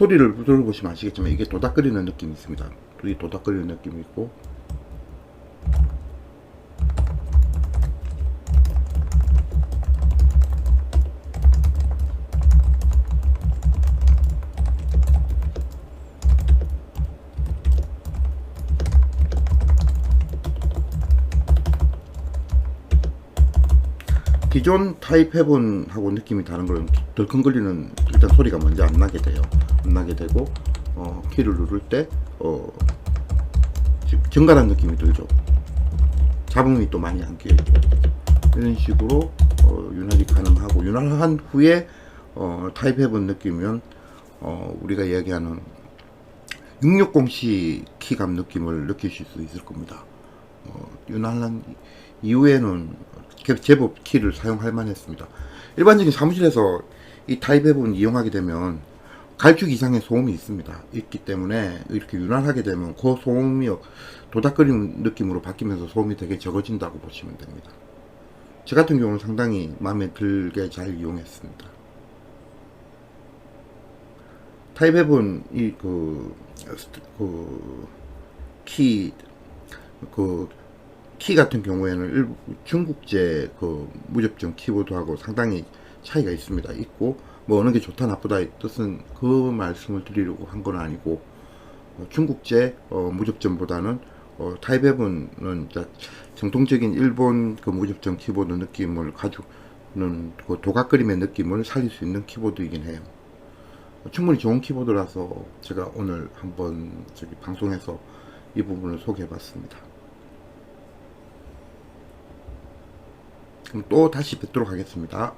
소리를 들어보시면 아시겠지만 이게 도닥거리는 느낌이 있습니다. 이 도닥거리는 느낌이 있고 기존 타입 해본 하고 느낌이 다른 거는 덜컹거리는 일단 소리가 먼저 안 나게 돼요. 안 나게 되고 어, 키를 누를 때 어, 지- 정갈한 느낌이 들죠. 잡음이 또 많이 안 끼어있고 이런 식으로 어, 윤활이 가능하고 윤활한 후에 어, 타입 해본 느낌이면 어, 우리가 이야기하는 660C 키감 느낌을 느끼실 수 있을 겁니다. 어, 윤활한 이후에는 개- 제법 키를 사용할 만했습니다. 일반적인 사무실에서 이 타입 앱은 이용하게 되면 갈축 이상의 소음이 있습니다. 있기 때문에 이렇게 윤활하게 되면 그 소음이 도닥거리는 느낌으로 바뀌면서 소음이 되게 적어진다고 보시면 됩니다. 저 같은 경우는 상당히 마음에 들게 잘 이용했습니다. 타입 앱은 이그 그, 키, 그, 키 같은 경우에는 일부 중국제 그 무접점 키보드하고 상당히 차이가 있습니다. 있고, 뭐 어느 게 좋다 나쁘다 이 뜻은 그 말씀을 드리려고 한 건 아니고, 어, 중국제 어, 무접점보다는 어, 타입앱은 정통적인 일본 그 무접점 키보드 느낌을 가지고는 그 도각거림의 느낌을 살릴 수 있는 키보드이긴 해요. 충분히 좋은 키보드라서 제가 오늘 한번 저기 방송에서 이 부분을 소개해 봤습니다. 그럼 또 다시 뵙도록 하겠습니다.